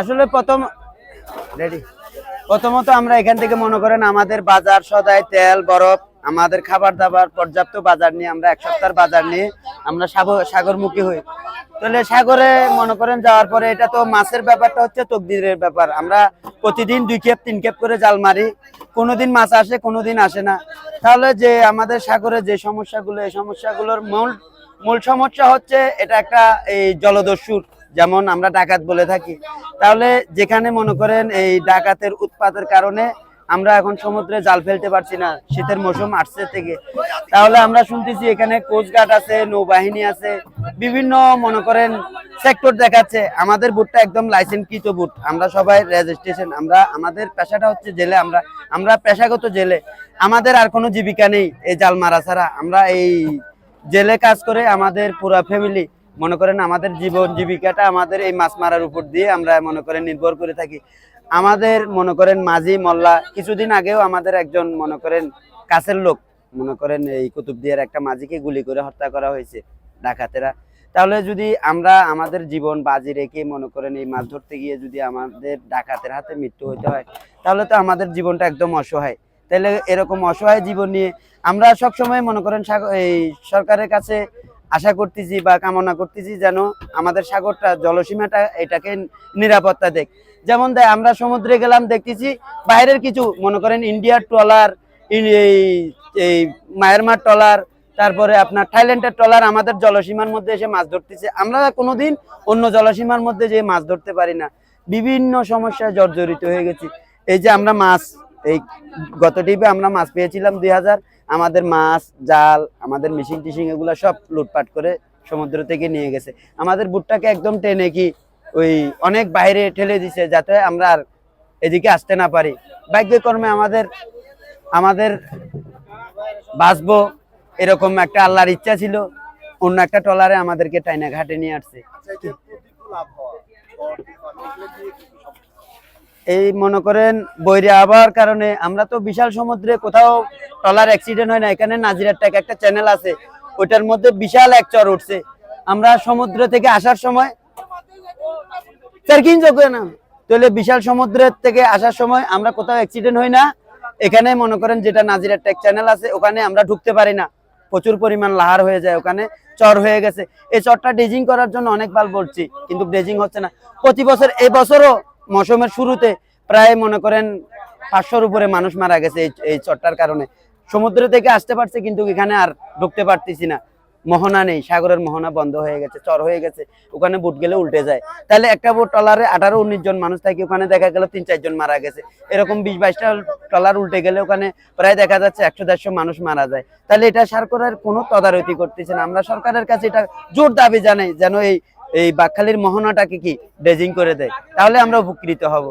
আসলে প্রথম রেডি প্রথমত আমরা এখান থেকে মনে করেন আমাদের বাজার সদাই তেল, বরফ, আমাদের খাবার দাবার, পর্যাপ্ত বাজার নিয়ে আমরা এক সপ্তাহ বাজার নিয়ে আমরা সাগর সাগরমুখী হই। তাহলে সাগরে মনে করেন যাওয়ার পরে এটা তো মাছের ব্যাপারটা হচ্ছে তকদিরের ব্যাপার। আমরা প্রতিদিন দুই খেপ তিন খেপ করে জাল মারি। কোনোদিন মাছ আসে, কোনোদিন আসে না। তাহলে যে আমাদের সাগরে যে সমস্যাগুলো, এই সমস্যাগুলোর মূল মূল সমস্যা হচ্ছে এটা একটা এই জলদস্যুর যেমন আমরা ডাকাত বলে থাকি। তাহলে যেখানে মনে করেন এই ডাকাতের উৎপাতের কারণে আমরা এখন সমুদ্রে জাল ফেলতে পারছি না, শীতের মৌসুম আসছে থেকে। তাহলে আমরা শুনতেছি এখানে কোস্টগার্ড আছে, নৌবাহিনী আছে, বিভিন্ন মনে করেন সেক্টর দেখাচ্ছে। আমাদের বুটটা একদম লাইসেন্সকৃত বুট আমরা সবাই রেজিস্ট্রেশন আমরা, আমাদের পেশাটা হচ্ছে জেলে, আমরা আমরা পেশাগত জেলে। আমাদের আর কোনো জীবিকা নেই এই জাল মারা ছাড়া। আমরা এই জেলে কাজ করে আমাদের পুরা ফ্যামিলি মনে করেন আমাদের জীবন জীবিকাটা আমাদের এই মাছ মারার উপর দিয়ে আমরা মনে করেন নির্ভর করে থাকি। আমাদের মনে করেন মাঝি, মোল্লা কিছুদিন আগেও আমাদের একজন মনে করেন কাছের লোক মনে করেন এই কুতুবদিয়ার একটা মাঝিকে গুলি করে হত্যা করা হয়েছে ডাকাতেরা। তাহলে যদি আমরা আমাদের জীবন বাজি রেখে মনে করেন এই মাছ ধরতে গিয়ে যদি আমাদের ডাকাতের হাতে মৃত্যু হতে হয়, তাহলে তো আমাদের জীবনটা একদম অসহায়। তাহলে এরকম অসহায় জীবন নিয়ে আমরা সবসময় মনে করেন এই সরকারের কাছে আশা করতেছি বা কামনা করতেছি যেন আমাদের সাগরটা, জলসীমাটা এটাকে নিরাপত্তা দেখ যেমন দেয় আমরা সমুদ্রে গেলাম, দেখতেছি বাইরের কিছু, মনে করেন ইন্ডিয়ার ট্রলার, এই মায়ানমার ট্রলার, তারপরে আপনার থাইল্যান্ডের ট্রলার আমাদের জলসীমার মধ্যে এসে মাছ ধরতেছে। আমরা কোনোদিন অন্য জলসীমার মধ্যে যে মাছ ধরতে পারি না। বিভিন্ন সমস্যায় জর্জরিত হয়ে গেছি। এই যে আমরা মাছ এই গত টিপে আমরা মাছ পেয়েছিলাম দুই হাজার। আমাদের মাছ, জাল, আমাদের মেশিন টিশিং এগুলো সব লুটপাট করে সমুদ্র থেকে নিয়ে গেছে। আমাদের বুটটাকে একদম টেনে কি ওই অনেক বাইরে ঠেলে দিছে যাতে আমরা আর এদিকে আসতে না পারি। ভাগ্যক্রমে আমাদের আমাদের বাঁচবো এরকম একটা আল্লাহর ইচ্ছা ছিল। অন্য একটা ট্রলারে আমাদেরকে টাইনা ঘাটে নিয়ে আসছে। আচ্ছা এই মনে করেন বৈরে আবহাওয়ার কারণে আমরা তো বিশাল সমুদ্রে কোথাও ট্রলার অ্যাক্সিডেন্ট হয় না, এখানে নাজিরার ট্যাক একটা চ্যানেল আছে, ওইটার মধ্যে বিশাল এক চর উঠছে। আমরা সমুদ্র থেকে আসার সময় না তাহলে বিশাল সমুদ্রের থেকে আসার সময় আমরা কোথাও অ্যাক্সিডেন্ট হই না, এখানে মনে করেন যেটা নাজিরার ট্যাক চ্যানেল আছে, ওখানে আমরা ঢুকতে পারি না। প্রচুর পরিমাণ লাহার হয়ে যায় ওখানে, চর হয়ে গেছে। এই চরটা ড্রেজিং করার জন্য অনেকবার বলছি, কিন্তু ড্রেজিং হচ্ছে না। প্রতি বছর এই বছরও মৌসুমের শুরুতে প্রায় মনে করেন পাঁচশোর উপরে মানুষ মারা গেছে এই চরটার কারণে। সমুদ্র থেকে আসতে পারছে কিন্তু এখানে আর ঢুকতে পারতেছি না। মোহনা নেই, সাগরের মোহনা বন্ধ হয়ে গেছে, চর হয়ে গেছে, ওখানে বুট গেলে উল্টে যায়। তাহলে একটা বুট ট্রলারে আঠারো, উনিশ জন মানুষ থাকে, ওখানে দেখা গেল তিন চারজন মারা গেছে। এরকম বিশ, বাইশটা ট্রলার উল্টে গেলে ওখানে প্রায় দেখা যাচ্ছে একশো, দেড়শো মানুষ মারা যায়। তাহলে এটা সরকারের কোনো তদারকি করতেছে না। আমরা সরকারের কাছে এটা জোর দাবি জানাই যেন এই এই বাকখালির মোহনাটাকে কি ড্রেজিং করে দেয়? তাহলে আমরা উপকৃত হব।